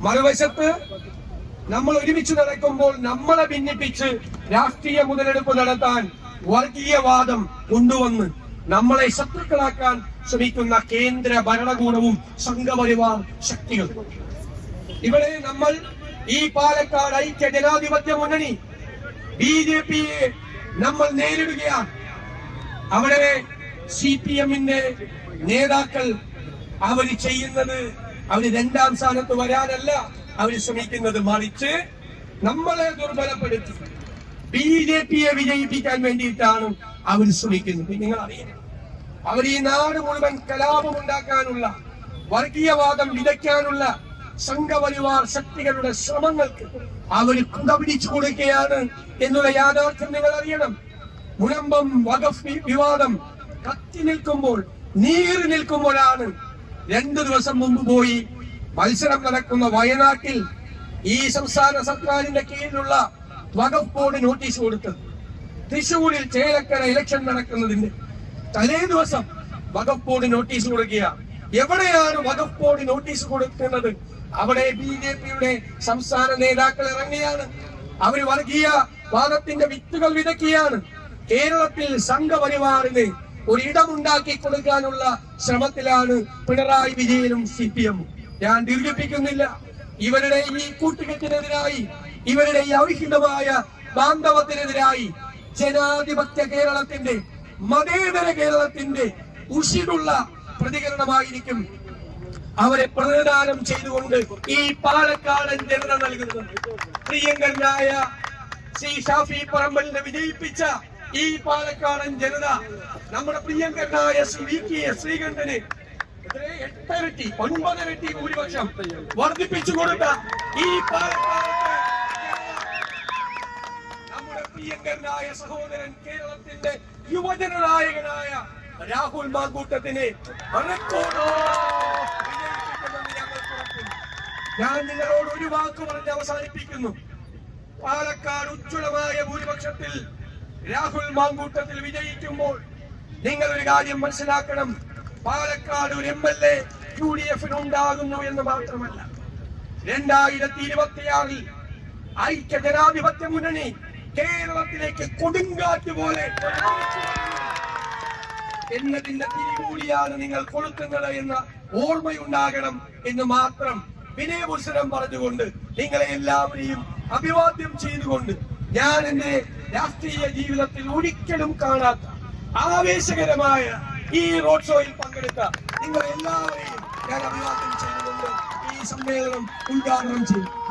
മറുവശത്ത് നമ്മൾ ഒരുമിച്ച് നടക്കുമ്പോൾ നമ്മളെ ഭിന്നിപ്പിച്ച് രാഷ്ട്രീയ മുതലെടുപ്പ് നടത്താൻ വർഗീയവാദം കൊണ്ടുവന്ന് നമ്മളെ ശത്രുക്കളാക്കാൻ ശ്രമിക്കുന്ന കേന്ദ്ര ഭരണകൂടവും സംഘപരിവാർ ശക്തികളും ഇവിടെ നമ്മൾ ഈ പാലക്കാട് ഐക്യ ജനാധിപത്യ മുന്നണി ബി ജെ പിയെ നമ്മൾ നേരിടുകയാണ്. അവിടെ സി പി എമ്മിന്റെ നേതാക്കൾ അവർ ചെയ്യുന്നത് അവർ രണ്ടാം സ്ഥാനത്ത് വരാനല്ല അവർ ശ്രമിക്കുന്നത് മറിച്ച് നമ്മളെ ദുർബലപ്പെടുത്തി. ബി ജെ പിയെ വിജയിപ്പിക്കാൻ വേണ്ടിയിട്ടാണ് അവർ ശ്രമിക്കുന്നത്. നിങ്ങൾ അറിയണം അവർ ഈ നാട് മുഴുവൻ കലാപം ഉണ്ടാക്കാനുള്ള വർഗീയവാദം വിതയ്ക്കാനുള്ള സംഘപരിവാർ ശക്തികളുടെ ശ്രമങ്ങൾക്ക് അവർ കുടപിടിച്ചു കൊടുക്കുകയാണ് എന്നുള്ള യാഥാർത്ഥ്യം നിങ്ങൾ അറിയണം മുനമ്പം വകഫ് വിവാദം കത്തി നിൽക്കുമ്പോൾ നീര് നിൽക്കുമ്പോഴാണ് രണ്ടു ദിവസം മുമ്പ് പോയി മത്സരം നടക്കുന്ന വയനാട്ടിൽ ഈ സംസ്ഥാന സർക്കാരിന്റെ കീഴിലുള്ള വകുപ്പോട് നോട്ടീസ് കൊടുത്തത് തൃശൂരിൽ ചേലക്കര ഇലക്ഷൻ നടക്കുന്നതിന് തലേ ദിവസം വകുപ്പോട് നോട്ടീസ് കൊടുക്കുക. എവിടെയാണ് വകുപ്പോട് നോട്ടീസ് കൊടുക്കുന്നത്? അവിടെ ബി ജെ പിയുടെ സംസ്ഥാന നേതാക്കൾ ഇറങ്ങിയാണ്. അവർ വർഗീയ വാദത്തിന്റെ വിത്തുകൾ വിതക്കിയാണ് കേരളത്തിൽ സംഘപരിവാറിന് ഒരിടമുണ്ടാക്കി കൊടുക്കാനുള്ള ശ്രമത്തിലാണ് പിണറായി വിജയനും സി പി എമ്മും. ഞാൻ ദീർഘിപ്പിക്കുന്നില്ല. ഇവരുടെ ഈ കൂട്ടുകെട്ടിനെതിരായി ഇവരുടെ ഈ അവിഹിതമായ ബാന്ധവത്തിനെതിരായി ജനാധിപത്യ കേരളത്തിന്റെ മതേതര കേരളത്തിന്റെ ഉഷിടുള്ള പ്രതികരണമായിരിക്കും അവരെ പ്രതിദാനം ചെയ്തുകൊണ്ട് ഈ പാലക്കാടൻ ജനത നൽകുന്നത്. പ്രിയങ്കരനായ ശ്രീ ഷാഫി പറമ്പലിനെ വിജയിപ്പിച്ച ഈ പാലക്കാടൻ ജനത നമ്മുടെ പ്രിയങ്കരനായ ശ്രീ വി കെ ശ്രീകണ്ഠന്? എട്ടരട്ടി ഒൻപതരട്ടി ഭൂരിപക്ഷം വർദ്ധിപ്പിച്ചു കൊടുത്ത ഈ നമ്മുടെ പ്രിയങ്കരനായ സഹോദരൻ കേരളത്തിന്റെ യുവജനനായകനായ രാഹുൽ മാങ്കൂട്ടത്തിനെ. ഞാൻ നിങ്ങളോട് ഒരു വാക്ക് പറഞ്ഞ് അവസാനിപ്പിക്കുന്നു പാലക്കാട് ഉജ്ജ്വലമായ ഭൂരിപക്ഷത്തിൽ രാഹുൽ മാങ്കൂട്ടത്തിൽ വിജയിക്കുമ്പോൾ നിങ്ങൾ ഒരു കാര്യം മനസ്സിലാക്കണം. പാലക്കാട് ഒരു M L A U D എഫിന് ഉണ്ടാകുന്നു എന്ന് മാത്രമല്ല. രണ്ടായിരത്തി ഇരുപത്തിയാറിൽ ഐക്യ ജനാധിപത്യ മുന്നണി കേരളത്തിലേക്ക് കൊടുങ്കാറ്റ് പോലെ എന്നതിന്റെ തിരികൂടിയാണ് നിങ്ങൾ കൊളുത്തുന്നത് എന്ന ഓർമ്മയുണ്ടാകണം എന്ന് മാത്രം വിനയപുരുഷനം പറഞ്ഞുകൊണ്ട് നിങ്ങളെ എല്ലാവരെയും അഭിവാദ്യം ചെയ്തുകൊണ്ട് ഞാൻ എന്റെ രാഷ്ട്രീയ ജീവിതത്തിൽ ഒരിക്കലും കാണാത്ത ആവേശകരമായ ഈ റോഡ് ഷോയിൽ പങ്കെടുത്ത നിങ്ങൾ എല്ലാവരെയും ഞാൻ അഭിവാദ്യം ചെയ്തുകൊണ്ട് ഈ സമ്മേളനം ഉദ്ഘാടനം ചെയ്യും.